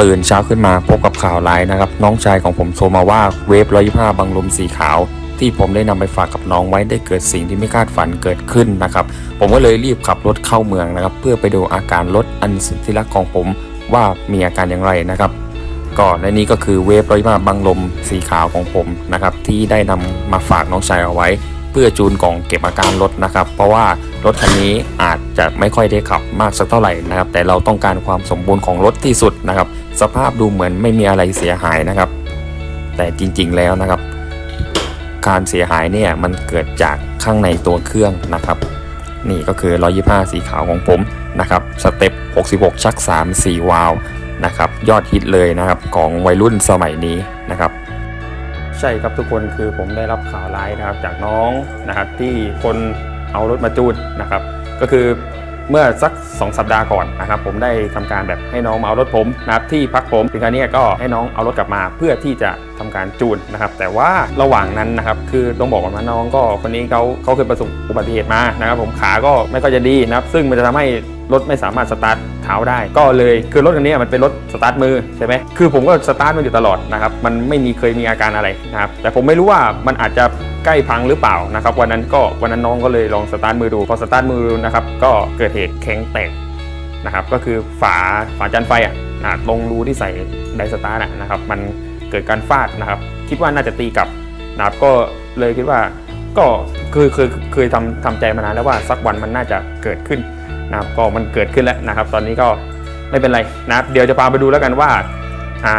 ตื่นเช้าขึ้นมาพบกับข่าวร้ายนะครับ น้องชายของผมโทรมาว่าเวฟ125บังลมสีขาว ที่ผมได้นำไปฝากกับน้องไว้ได้เกิดสิ่งที่ไม่คาดฝันเกิดขึ้นนะครับ ผมก็เลยรีบขับรถเข้าเมืองนะครับ เพื่อไปดูอาการรถอันสุดที่รักของผมว่ามีอาการอย่างไรนะครับก็ในนี้ก็คือเวฟร้อยมาบังลมสีขาวของผมนะครับที่ได้นำมาฝากน้องชายเอาไว้ เพื่อจูนกล่องเก็บอาการรถนะครับ เพราะว่ารถคันนี้อาจจะไม่ค่อยได้ขับมากสักเท่าไหร่นะครับ แต่เราต้องการความสมบูรณ์ของรถที่สุดนะครับ สภาพดูเหมือนไม่มีอะไรเสียหายนะครับ แต่จริงๆแล้วนะครับ การเสียหายเนี่ยมันเกิดจากข้างในตัวเครื่องนะครับ นี่ก็คือ 125 สีขาวของผมนะครับสเต็ป 66 ชัก 3 4 วาล์วนะครับ ยอดฮิตเลยนะครับของวัยรุ่นสมัยนี้นะครับ ใช่ครับทุกคนคือผมได้รับข่าวร้ายนะครับจากน้องนะครับที่คนเอารถมาจูดนะครับ ก็คือ เมื่อสัก 2 สัปดาห์ก่อนนะครับผมได้ทำการแบบให้น้องมาเอารถผมนะครับที่พักผมถึงครั้นี้ก็ให้น้องเอารถกลับมาเพื่อที่จะทำการจูนนะครับแต่ว่าระหว่างนั้นนะครับคือต้องบอกก่อนว่าน้องก็คนนี้เขาเขาเคยประสบอุบัติเหตุมานะครับผมขาก็ไม่ค่อยจะดีนะครับซึ่งมันจะทำให้รถไม่สามารถสตาร์ทเท้าได้ ก็เลยคือรถคันนี้มันเป็นรถสตาร์ทมือใช่ไหมคือผมก็สตาร์ทมันอยู่ตลอดนะครับมันไม่มีเคยมีอาการอะไรนะครับแต่ผมไม่รู้ว่ามันอาจจะ ใกล้พังหรือเปล่านะครับวันนั้นก็วันนั้นน้องก็เลยลองสตาร์ทมือดูพอสตาร์ทมือดูนะครับก็เกิดเหตุแข็งแตกนะครับก็คือฝาฝาจานไฟอะนะลงรูที่ใส่ไดสตาร์ทอะนะครับมันเกิดการฟาดนะครับคิดว่าน่าจะตีกลับนะครับก็เลยคิดว่าก็คือเคยเคยทำทำใจมานานแล้วว่าสักวันมันน่าจะเกิดขึ้นนะครับก็มันเกิดขึ้นแล้วนะครับ ตอนนี้ก็ไม่เป็นไรนะครับเดี๋ยวจะพาไปดูแล้วกันว่าอ่า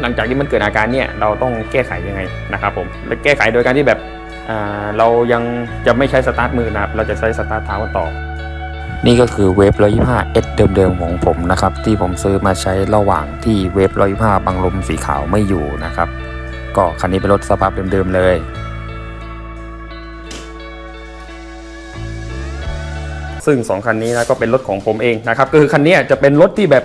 หลังจากที่มันเกิดอาการเนี่ยเราต้องแก้ไขยังไงนะครับผมและแก้ไขโดยการที่แบบเรายังจะไม่ใช้สตาร์ทมือนะครับเราจะใช้สตาร์ทเท้าต่อ นี่ก็คือเวฟ125 S เดิมๆของผมนะครับ ที่ผมซื้อมาใช้ระหว่างที่เวฟ125บังลมสีขาวไม่อยู่นะครับ ก็คันนี้เป็นรถสภาพเดิมๆเลย ซึ่ง 2 คันนี้นะก็เป็นรถของผมเองนะครับคือคันนี้จะเป็นรถที่แบบ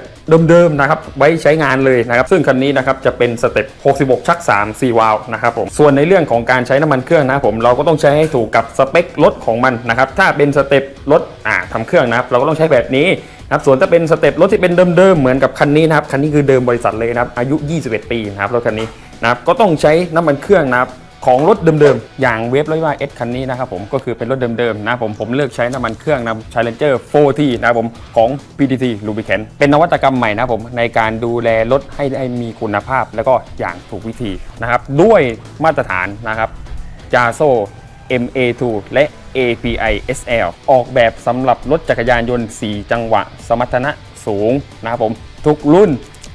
เดิมๆนะครับไว้ใช้งานเลยนะครับซึ่งคันนี้นะครับจะเป็นสเต็ป 66 ชัก 3 4 วาล์วนะครับผมส่วนในเรื่องของการใช้น้ำมันเครื่องนะผมเราก็ต้องใช้ให้ถูกกับสเปครถของมันนะครับถ้าเป็นสเต็ปรถอ่าทำเครื่องนะครับเราก็ต้องใช้แบบนี้นะครับส่วนถ้าเป็นสเต็ปรถที่เป็นเดิมๆเหมือนกับคันนี้นะครับคันนี้คือเดิมบริษัทเลยนะครับอายุ 21 ปีนะครับรถคันนี้นะครับก็ต้องใช้น้ำมันเครื่องนะครับ ของรถเดิมๆ อย่างเวฟร้อยว่าเอสคันนี้นะครับผมก็คือเป็นรถเดิมๆนะผมผมเลือกใช้น้ำมันเครื่องนะ Challenger 4T นะผมของ PTT Lubricant เป็นนวัตกรรมใหม่นะผมในการดูแลรถให้ได้มีคุณภาพแล้วก็อย่างถูกวิธีนะครับด้วยมาตรฐานนะครับ JASO MA2 และ API SL ออกแบบสำหรับรถจักรยานยนต์ 4 จังหวะ สมรรถนะสูงนะครับผมทุกรุ่น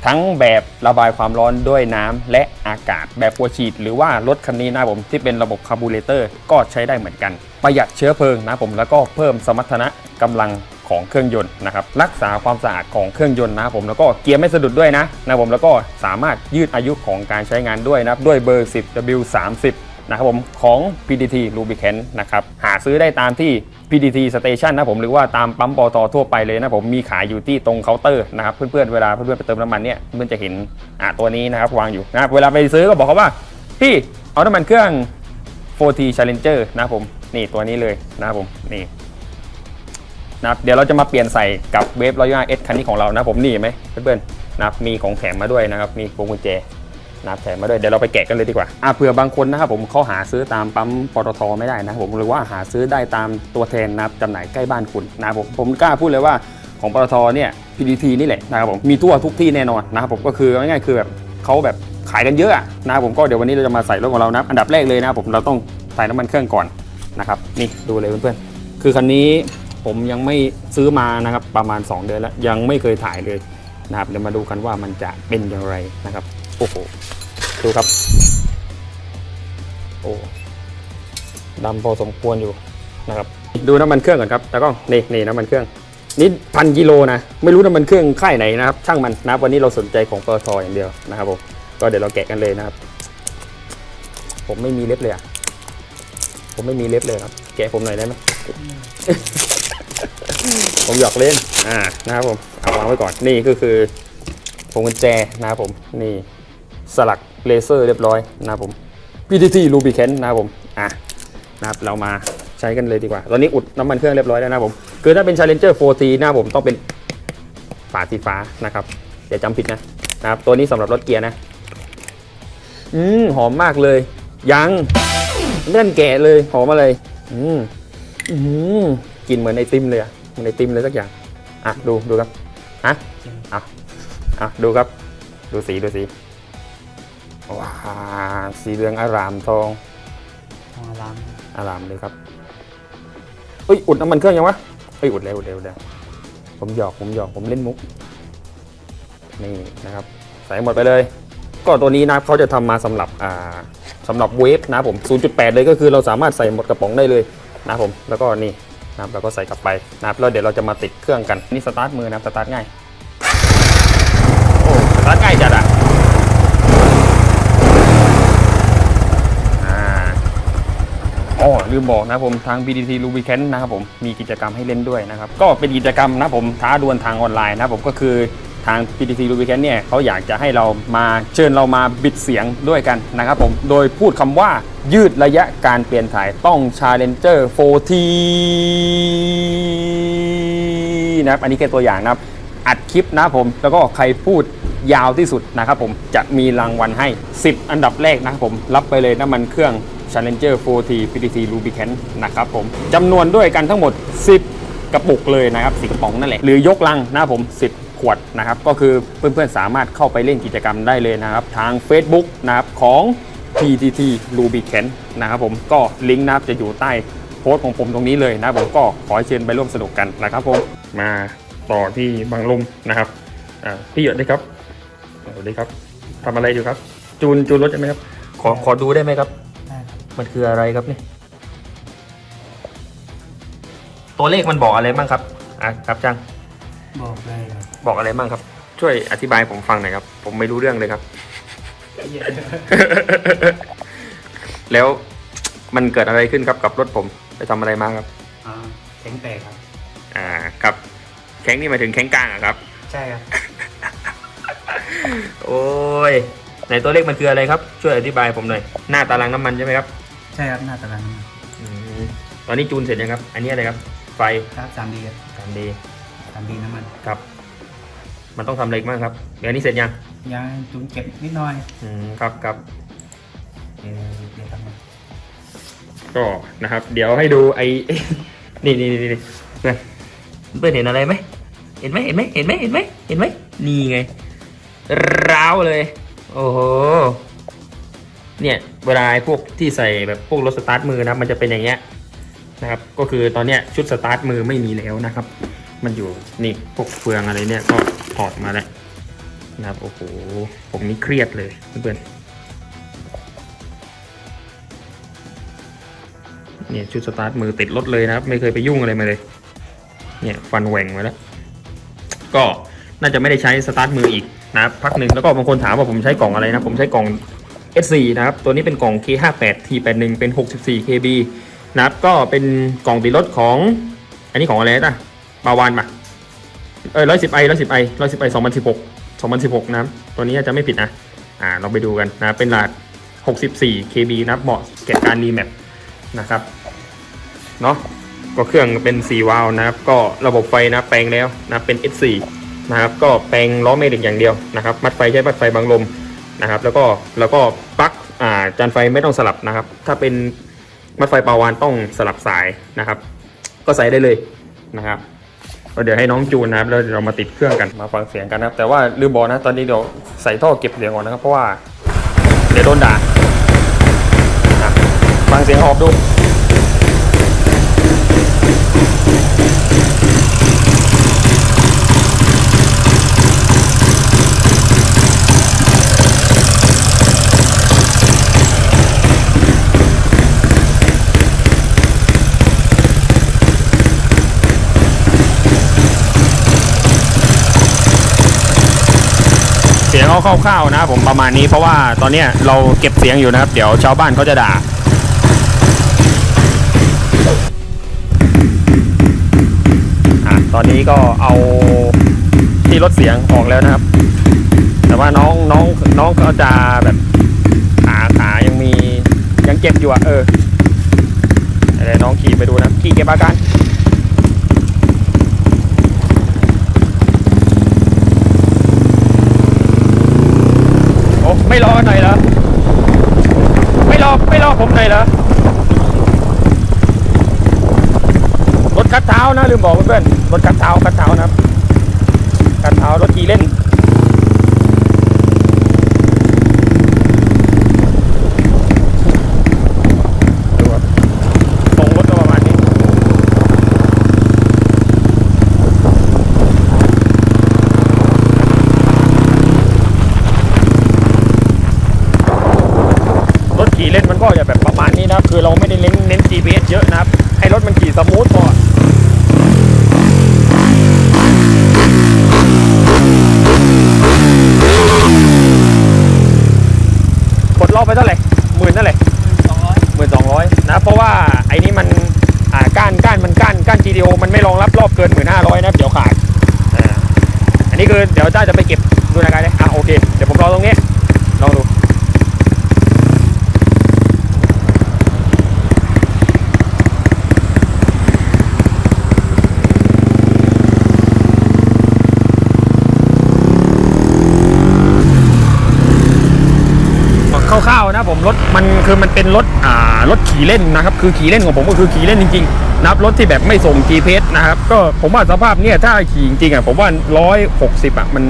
ทั้งแบบระบายความร้อนด้วยน้ำและอากาศ แบบหัวฉีด หรือว่ารถคันนี้นะผมที่เป็นระบบคาร์บูเรเตอร์ก็ใช้ได้เหมือนกัน ประหยัดเชื้อเพลิงนะผมแล้วก็เพิ่มสมรรถนะกำลังของเครื่องยนต์นะครับรักษาความสะอาดของเครื่องยนต์นะผมแล้วก็เกียร์ไม่สะดุดด้วยนะนะผมแล้วก็สามารถยืดอายุของการใช้งานด้วยนะด้วยเบอร์ 10 W30 นะครับผมของ PDT Lubricant นะครับหาซื้อได้ตามที่ PDT Station นะผมหรือว่าตามปั๊มปอตทั่วไปเลยนะผมมีขายอยู่ที่ตรงเคาน์เตอร์นะครับเพื่อนๆเวลาเพื่อนๆไปเติมน้ำมันเนี่ยเพื่อนจะเห็นอะตัวนี้นะครับวางอยู่นะเวลาไปซื้อก็บอกเขาว่าพี่เอาน้ำมันเครื่อง 4T Challenger นะผมนี่ตัวนี้เลยนะครับผมนี่นะเดี๋ยวเราจะมาเปลี่ยนใส่กับเวฟร้อยห้าเอสคันนี้ของเรานะผมนี่เห็นไหมเพื่อนๆนะมีของแถมมาด้วยนะครับมีพวงกุญแจ นะครับแถมมาด้วยเดี๋ยวเราไปแกะกันเลยดีกว่าอะเผื่อบางคนนะครับผมเขาหาซื้อตามปั๊มปตทไม่ได้นะผมหรือว่าหาซื้อได้ตามตัวแทนนะครับจำหน่ายใกล้บ้านคุณนะครับผมผมกล้าพูดเลยว่าของปตทเนี่ย PDT นี่แหละนะครับผมมีทั่วทุกที่แน่นอนนะครับผมก็คือง่ายๆคือแบบเขาแบบขายกันเยอะอะนะครับผมก็เดี๋ยววันนี้เราจะมาใส่รถของเรานะอันดับแรกเลยนะครับผมเราต้องใส่น้ำมันเครื่องก่อนนะครับนี่ดูเลยเพื่อนๆคือคันนี้ผมยังไม่ซื้อมานะครับประมาณ 2 เดือนแล้วยังไม่เคยถ่ายเลยนะครับเดี๋ยวมาดูกันว่ามันจะเป็นอย่างไรนะครับ อ้โห ดูครับ โอ้ดำพอสมควรอยู่นะครับ ดูน้ำมันเครื่องก่อนครับแล้วก็นี่นี่น้ำมันเครื่องนี่พันกิโลนะ ไม่รู้น้ำมันเครื่องค่ายไหนนะครับ ช่างมันนะวันนี้เราสนใจของปตทอย่างเดียวนะครับผมก็เดี๋ยวเราแกะกันเลยนะครับ ผมไม่มีเล็บเลยอะผมไม่มีเล็บเลยครับ แกะผมหน่อยได้ไหมผมหยอกเล่น อ่า นะครับผม เอาวางไว้ก่อน นี่ก็คือพวงกุญแจนะครับผม นี่ สลักเลเซอร์เรียบร้อยนะครับผม PTT Lubricant นะครับผมอะนะครับเรามาใช้กันเลยดีกว่า ตอนนี้อุดน้ำมันเครื่องเรียบร้อยแล้วนะครับผมคือถ้าเป็น Challenger 4T นะครับผมต้องเป็นฝาสีฟ้านะครับอย่าจำผิดนะนะครับตัวนี้สำหรับรถเกียร์นะ อืมหอมมากเลย ยังเลื่อนแกะเลยหอมอะไรอืมอืมกลินเหมือนไอติมเลยอะเหมือนไอติมเลยสักอย่างอะดูดูครับฮะอะอะดูครับ ดูสีดูสี ว้าสีเหลืองอารามทองทองอารามอารามเลยครับเอ้ยอุดน้ำมันเครื่องยังวะเอ้ยอุดแล้วอุดแล้วอุดแล้วผมหยอกผมหยอกผมเล่นมุกนี่นะครับ ใส่หมดไปเลย ก็ตัวนี้นะครับเขาจะทำมาสำหรับอ่าสำหรับเวฟนะครับผม 0.8 เลยก็คือเราสามารถใส่หมดกระป๋องได้เลยนะครับผมแล้วก็นี่นะครับเราก็ใส่กลับไปนะครับแล้วเดี๋ยวเราจะมาติดเครื่องกันนี่สตาร์ทมือนะครับสตาร์ทง่ายโอ้สตาร์ทง่ายจัดอะอ่า อ๋อลืมบอกนะผมทาง BDT Lubricant นะครับผมมีกิจกรรมให้เล่นด้วยนะครับ ก็เป็นกิจกรรมนะผมท้าดวลทางออนไลน์นะผมก็คือทาง PTT Lubricant เนี่ยเขาอยากจะให้เรามาเชิญเรามาบิดเสียงด้วยกันนะครับผม โดยพูดคำว่ายืดระยะการเปลี่ยนถ่ายต้อง Challenger 4T นะครับ อันนี้แค่ตัวอย่างนะครับ อัดคลิปนะผม แล้วก็ใครพูดยาวที่สุดนะครับผมจะมีรางวัลให้ 10 อันดับแรกนะครับผมรับไปเลยน้ำมันเครื่อง Challenger 4T PTT Lubricant นะครับผมจำนวนด้วยกันทั้งหมด 10 กระปุกเลยนะครับสิกระป๋องนั่นแหละ หรือยกลังนะผม 10ขวดนะครับก็คือเพื่อนๆสามารถเข้าไปเล่นกิจกรรมได้เลยนะครับ ทาง Facebook นะครับของ PTT Lubricant นะครับผมก็ลิงก์นะครับจะอยู่ใต้โพสต์ของผมตรงนี้เลยนะผมก็ขอเชิญไปร่วมสนุกกันนะครับผมมาต่อที่บางลมนะครับพี่หยดได้ครับสวัสดีครับทำอะไรอยู่ครับ จูนจูนรถใช่ไหมครับ ขอขอดูได้ไหมครับ มันคืออะไรครับนี่ตัวเลขมันบอกอะไรบ้างครับอะครับจังบอกได้ครับบอกอะไรบ้างครับ ช่วยอธิบายผมฟังหน่อยครับ ผมไม่รู้เรื่องเลยครับ แล้วมันเกิดอะไรขึ้นครับกับรถผม ไปทำอะไรมาครับ อ่าแข็งแตกครับ อ่าครับแข้งนี่หมายถึงแข้งกลางอะครับ ใช่ครับ โอ้ยไหนตัวเลขมันคืออะไรครับ ช่วยอธิบายผมหน่อย หน้าตารางน้ำมันใช่ไหมครับ ใช่ครับหน้าตารางน้ำมันอืมตอนนี้จูนเสร็จยังครับ อันนี้อะไรครับ ไฟครับสามดีครับสามดีสามดีน้ำมันครับ มันต้องทำอะไรอีกบ้างครับเดี๋ยวอันนี้เสร็จยังยังจุนเก็บนิดหน่อยอืมครับครับเออเดี๋ยวทำมาก็นะครับ เดี๋ยวให้ดูไอ้ นี่นี่นี่นี่เพื่อนเพื่อนเห็นอะไรไหมเห็นไหมเห็นไหมเห็นไหมเห็นไหมเห็นไหมนี่ไงร้าวเลย โอ้โห เนี่ยเวลาพวกที่ใส่แบบพวกรถสตาร์ทมือนะมันจะเป็นอย่างเงี้ยนะครับ ก็คือตอนเนี้ยชุดสตาร์ทมือไม่มีแล้วนะครับ มันอยู่นี่พวกเฟืองอะไรเนี่ยก็ถอดมาแล้วนะครับโอ้โหผมนี่เครียดเลยเพื่อนเนี่ยชุดสตาร์ทมือติดรถเลยนะครับ ไม่เคยไปยุ่งอะไรมาเลย เนี่ยฟันแหว่งมาแล้ว ก็น่าจะไม่ได้ใช้สตาร์ทมืออีกนะพักหนึ่งแล้วก็บางคนถามว่าผมใช้กล่องอะไรนะ ผมใช้กล่อง S4 นะครับ ตัวนี้เป็นกล่อง K58 T81 เป็น 64 KB นะครับก็เป็นกล่องติดรถของ อันนี้ของอะไรนะบาวานปะเออ110 i 110 i 110 i 2016 2016นะครับ ตัวนี้จะไม่ผิดนะ อ่าเราไปดูกันนะเป็นรหัส64 KB นะครับเหมาะแก่การรีแมปนะครับเนาะก็เครื่องเป็น4วาล์วนะครับ ก็ระบบไฟนะแปลงแล้วนะเป็น S4 นะครับ ก็แปลงล้อเมลิกอย่างเดียวนะครับ มัดไฟใช้มัดไฟบางลมนะครับ แล้วก็แล้วก็ อ่าจานไฟไม่ต้องสลับนะครับ ถ้าเป็นมัดไฟปาวานต้องสลับสายนะครับ ก็ใส่ได้เลยนะครับเดี๋ยวให้น้องจูนนะครับแล้วเดี๋ยวเรามาติดเครื่องกันมาฟังเสียงกันนะครับ แต่ว่าลืมบอกนะตอนนี้เดี๋ยวใส่ท่อเก็บเสียงก่อนนะครับ เพราะว่าเดี๋ยวโดนด่าฟังเสียงออกดู เสียงเอาคร่าวๆนะผมประมาณนี้เพราะว่าตอนเนี้ยเราเก็บเสียงอยู่นะครับ เดี๋ยวชาวบ้านเขาจะด่าตอนนี้ก็เอาที่ลดเสียงออกแล้วนะครับ แต่ว่าน้องน้องน้องเขาจะแบบขาขายังมียังเจ็บอยู่อะเออเดี๋ยวน้องขี่ไปดูนะขี่เก็บอาการ ไม่ รอหน่อยเหรอไม่รอไม่รอผมหน่อยเหรอรถคัดเท้านะลืมบอกเพื่อนๆรถคัดเท้าคัดเท้านะครับคัดเท้ารถขี่เล่น ดูครับตรงรถก็ประมาณนี้ รถขี่เล่นมัน ก็จะแบบประมาณนี้นะครับ คือเราไม่ได้เน้นเน้น GPS เยอะนะครับ ให้รถมันขี่สมูทพอกดรอบไปเท่าไหร่หมื่นเท่าไหร่หมื่นสองร้อยนะ เพราะว่าไอ้นี้มันอ่าก้านก้านมันก้านก้าน GTO มันไม่รองรับรอบเกินหมื่นห้าร้อยนะเดี๋ยวขาดอ่าอันนี้คือเดี๋ยวจ้าจะไปเก็บดูนะกันเลยอะโอเค เดี๋ยวผมรอตรงนี้ลองดู คร่าวๆนะผมรถมันคือมันเป็นรถอ่ารถขี่เล่นนะครับคือขี่เล่นของผมก็คือขี่เล่นจริงๆนะครับรถที่แบบไม่ส่ง GPS นะครับก็ผมว่าสภาพเนี่ยถ้าขี่จริงๆอะผมว่าร้อยหกสิบอะมัน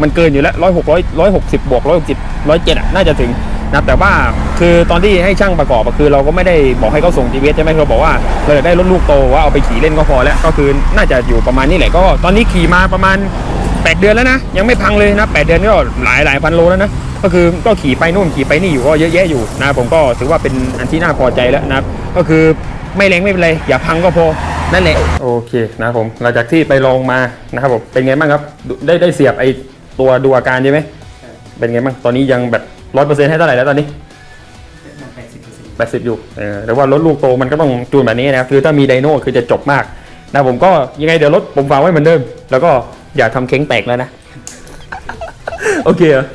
มันเกินอยู่แล้วร้อยหกร้อยร้อยหกสิบบวกร้อยหกสิบร้อยเจ็ดอะน่าจะถึงนะแต่ว่าคือตอนที่ให้ช่างประกอบคือเราก็ไม่ได้บอกให้เขาส่ง GPS ใช่ไหมเราบอกว่าเราอยากได้รถลูกโตว่าเอาไปขี่เล่นก็พอแล้วก็คือน่าจะอยู่ประมาณนี้แหละก็ตอนนี้ขี่มาประมาณ 8 เดือนแล้วนะ ยังไม่พังเลยนะ 8 เดือนก็หลายหลายพันโลแล้วนะ ก็คือก็ขี่ไปนู่นขี่ไปนี่อยู่ก็เยอะแยะอยู่นะผมก็ถือว่าเป็นอันที่น่าพอใจแล้วนะครับก็คือไม่แรงไม่เป็นไรอย่าพังก็พอนั่นแหละโอเคนะครับผมหลังจากที่ไปลองมานะครับผมเป็นไงบ้างครับดูได้ได้เสียบไอตัวดูอาการใช่ไหมเป็นไงบ้างตอนนี้ยังแบบร้อยเปอร์เซ็นต์ให้เท่าไหร่แล้วตอนนี้มันแปดสิบเปอร์เซ็นต์แปดสิบอยู่เออแต่ว่ารถลูกโตมันก็ต้องจูนแบบนี้นะครับคือถ้ามีไดโน่คือจะจบมากนะผมก็ยังไงเดี๋ยวรถผมฝากไว้เหมือนเดิม แล้วก็อย่าทำเค้งแตกแล้วนะ โอเคเหรอ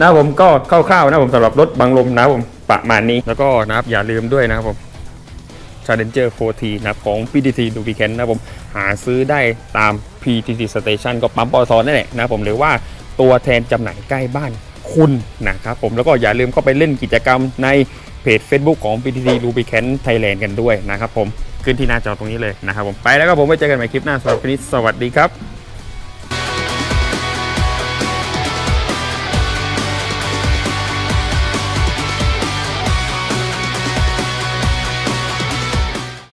นะผมก็คร่าวๆนะผมสำหรับรถบังลมนะผมประมาณนี้ แล้วก็นะครับอย่าลืมด้วยนะครับผม Challenger 4T นะครับของ PTT Lubricant นะครับผมหาซื้อได้ตาม PTT Station ก็ปั๊มปตทนั่นแหละนะผมหรือว่าตัวแทนจำหน่ายใกล้บ้านคุณนะครับผมแล้วก็อย่าลืมเข้าไปเล่นกิจกรรมในเพจ Facebook ของ PTT Lubricant Thailand กันด้วยนะครับผมขึ้นที่หน้าจอตรงนี้เลยนะครับผมไปแล้วก็ผมไว้เจอกันใหม่คลิปหน้าสำหรับคลิปนี้สวัสดีครับ